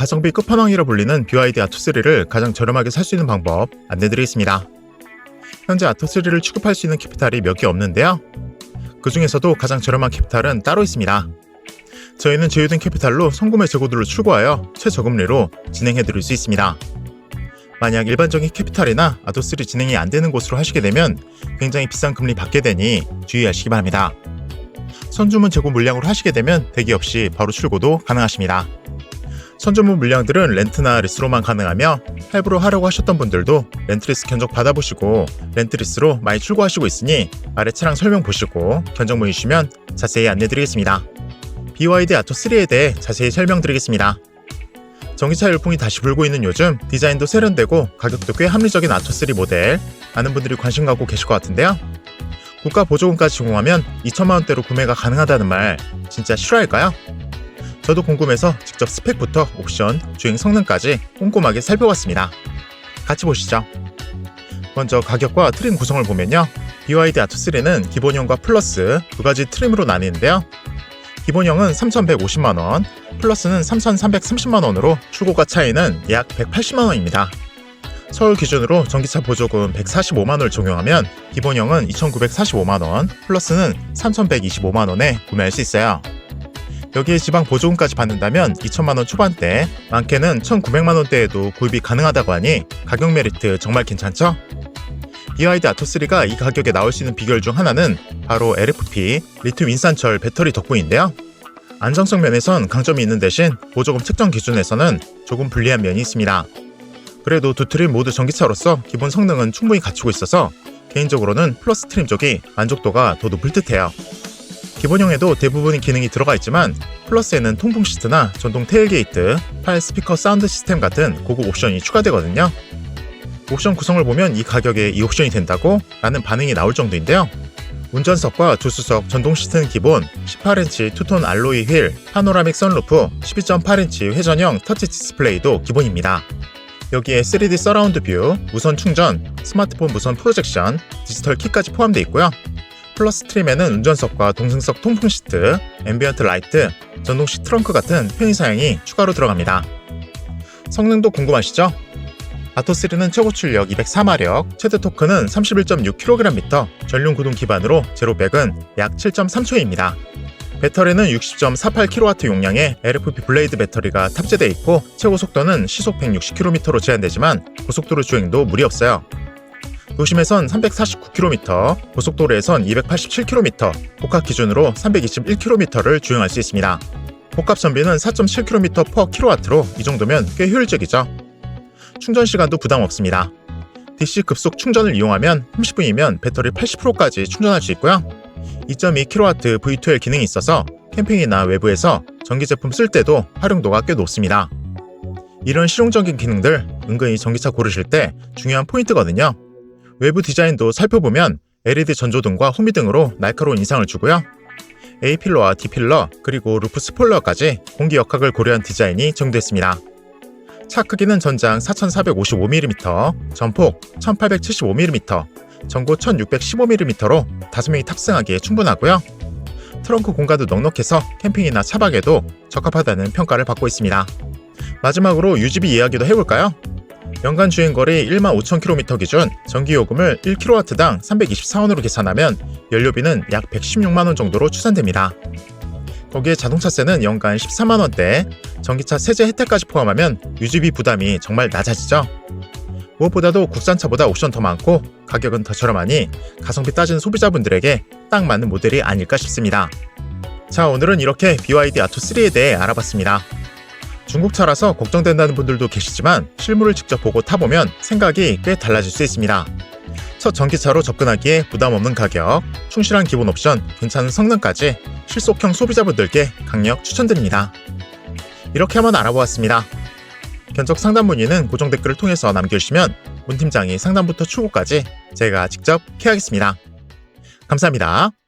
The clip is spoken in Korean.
가성비 끝판왕이라 불리는 BYD 아토3를 가장 저렴하게 살 수 있는 방법 안내드리겠습니다. 현재 아토3를 취급할 수 있는 캐피탈이 몇 개 없는데요. 그 중에서도 가장 저렴한 캐피탈은 따로 있습니다. 저희는 제휴된 캐피탈로 성구매 재고들을 출고하여 최저금리로 진행해드릴 수 있습니다. 만약 일반적인 캐피탈이나 아토3 진행이 안 되는 곳으로 하시게 되면 굉장히 비싼 금리 받게 되니 주의하시기 바랍니다. 선주문 재고 물량으로 하시게 되면 대기 없이 바로 출고도 가능하십니다. 선주문 물량들은 렌트나 리스로만 가능하며 할부로 하려고 하셨던 분들도 렌트리스 견적 받아보시고 렌트리스로 많이 출고하시고 있으니 아래 차량 설명 보시고 견적 모이시면 자세히 안내드리겠습니다. BYD 아토 3에 대해 자세히 설명드리겠습니다. 전기차 열풍이 다시 불고 있는 요즘 디자인도 세련되고 가격도 꽤 합리적인 아토 3 모델 많은 분들이 관심 갖고 계실 것 같은데요. 국가 보조금까지 제공하면 2천만 원대로 구매가 가능하다는 말 진짜 실화일까요? 저도 궁금해서 직접 스펙부터 옵션, 주행 성능까지 꼼꼼하게 살펴봤습니다. 같이 보시죠. 먼저 가격과 트림 구성을 보면요. BYD 아토3는 기본형과 플러스 두 가지 트림으로 나뉘는데요. 기본형은 3,150만원, 플러스는 3,330만원으로 출고가 차이는 약 180만원입니다. 서울 기준으로 전기차 보조금 145만원을 적용하면 기본형은 2,945만원, 플러스는 3,125만원에 구매할 수 있어요. 여기에 지방 보조금까지 받는다면 2천만원 초반대, 많게는 1,900만원대에도 구입이 가능하다고 하니 가격 메리트 정말 괜찮죠? BYD 아토3가 이 가격에 나올 수 있는 비결 중 하나는 바로 LFP, 리튬 인산철 배터리 덕분인데요. 안정성 면에선 강점이 있는 대신 보조금 책정 기준에서는 조금 불리한 면이 있습니다. 그래도 두 트림 모두 전기차로서 기본 성능은 충분히 갖추고 있어서 개인적으로는 플러스 트림 쪽이 만족도가 더 높을 듯해요. 기본형에도 대부분의 기능이 들어가 있지만 플러스에는 통풍 시트나 전동 테일게이트, 팔 스피커 사운드 시스템 같은 고급 옵션이 추가되거든요. 옵션 구성을 보면 이 가격에 이 옵션이 된다고? 라는 반응이 나올 정도인데요. 운전석과 조수석 전동 시트는 기본, 18인치 투톤 알로이 휠, 파노라믹 선루프, 12.8인치 회전형 터치 디스플레이도 기본입니다. 여기에 3D 서라운드 뷰, 무선 충전, 스마트폰 무선 프로젝션, 디지털 키까지 포함되어 있고요. 플러스 트림에는 운전석과 동승석 통풍 시트, 앰비언트 라이트, 전동식 트렁크 같은 편의 사양이 추가로 들어갑니다. 성능도 궁금하시죠? 아토3는 최고 출력 204마력, 최대 토크는 31.6kgm, 전륜 구동 기반으로 제로 100은 약 7.3초입니다. 배터리는 60.48kW 용량의 LFP 블레이드 배터리가 탑재되어 있고 최고 속도는 시속 160km로 제한되지만 고속도로 주행도 무리 없어요. 도심에선 349km, 고속도로에선 287km, 복합 기준으로 321km를 주행할 수 있습니다. 복합 전비는 4.7km per kW로 이 정도면 꽤 효율적이죠. 충전 시간도 부담 없습니다. DC 급속 충전을 이용하면 30분이면 배터리 80%까지 충전할 수 있고요. 2.2kW V2L 기능이 있어서 캠핑이나 외부에서 전기 제품 쓸 때도 활용도가 꽤 높습니다. 이런 실용적인 기능들 은근히 전기차 고르실 때 중요한 포인트거든요. 외부 디자인도 살펴보면 LED 전조등과 호미등으로 날카로운 인상을 주고요. A필러와 D필러 그리고 루프 스포일러까지 공기 역학을 고려한 디자인이 정됐습니다. 차 크기는 전장 4455mm, 전폭 1875mm, 전고 1615mm로 5명이 탑승하기에 충분하고요. 트렁크 공간도 넉넉해서 캠핑이나 차박에도 적합하다는 평가를 받고 있습니다. 마지막으로 유지비 이야기도 해볼까요? 연간 주행 거리 15,000km 기준 전기 요금을 1kW당 324원으로 계산하면 연료비는 약 116만 원 정도로 추산됩니다. 거기에 자동차세는 연간 14만 원대, 전기차 세제 혜택까지 포함하면 유지비 부담이 정말 낮아지죠. 무엇보다도 국산차보다 옵션 더 많고 가격은 더 저렴하니 가성비 따지는 소비자분들에게 딱 맞는 모델이 아닐까 싶습니다. 자, 오늘은 이렇게 BYD 아토3에 대해 알아봤습니다. 중국차라서 걱정된다는 분들도 계시지만 실물을 직접 보고 타보면 생각이 꽤 달라질 수 있습니다. 첫 전기차로 접근하기에 부담 없는 가격, 충실한 기본 옵션, 괜찮은 성능까지 실속형 소비자분들께 강력 추천드립니다. 이렇게 한번 알아보았습니다. 견적 상담 문의는 고정 댓글을 통해서 남겨주시면 문 팀장이 상담부터 출고까지 제가 직접 케어하겠습니다. 감사합니다.